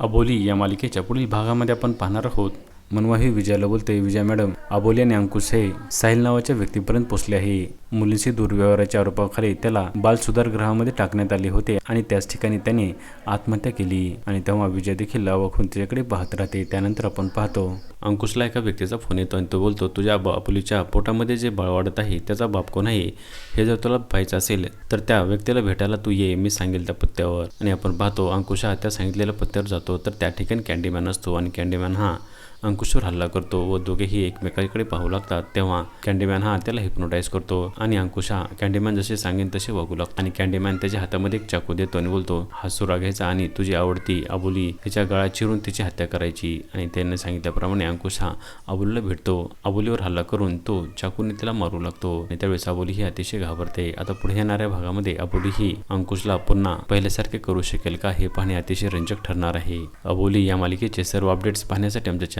अबोली या मालिकेच्या पुढील भागामध्ये आपण पाहणार आहोत. मनवाही विजयाला बोलते विजया मॅडम अबोली आणि अंकुश हे साहिल नावाच्या व्यक्तीपर्यंत पोहोचले आहे. मुलींशी दुर्व्यवहाराच्या आरोपाखाली त्याला बाल सुधारगृहामध्ये टाकण्यात आले होते आणि त्याच ठिकाणी त्याने आत्महत्या केली आणि तेव्हा विजय देखील लावाखून तिच्याकडे त्याच्याकडे पाहत राहते. त्यानंतर आपण पाहतो अंकुशला एका व्यक्तीचा फोन येतो आणि तो बोलतो तुझ्या बापुलीच्या पोटामध्ये जे बाळ वाढत आहे त्याचा बाप कोण आहे? हे जर तुला पाहायचं असेल तर त्या व्यक्तीला भेटायला तू ये मी सांगेल त्या पत्त्यावर. आणि आपण पाहतो अंकुश हा त्या सांगितलेल्या पत्त्यावर जातो तर त्या ठिकाणी कॅन्डीमॅन असतो आणि कॅन्डीमॅन हा अंकुशवर हल्ला करतो व दोघेही एकमेकांकडे पाहू लागतात. तेव्हा कॅन्डीमॅन हा त्याला हिप्नोटाईज करतो आणि अंकुश हा कॅन्डीमॅन जसे सांगेन तसे वागू लागतो. आणि कॅन्डीमॅन त्याच्या हातामध्ये एक चाकू देतो आणि बोलतो हा सुरा घ्यायचा आणि तुझी आवडती अबोली तिच्या गळा चिरून तिची हत्या करायची. आणि त्याने सांगितल्याप्रमाणे अंकुश हा अबोलीला भेटतो. अबोलीवर हल्ला करून तो चाकूने त्याला मारू लागतो. आणि त्यावेळेस अबोली ही अतिशय घाबरते. आता पुढे येणाऱ्या भागामध्ये अबोली ही अंकुशला पुन्हा पहिल्यासारखे करू शकेल का हे पाहणे अतिशय रंजक ठरणार आहे. अबोली या मालिकेचे सर्व अपडेट्स पाहण्यासाठी आमच्या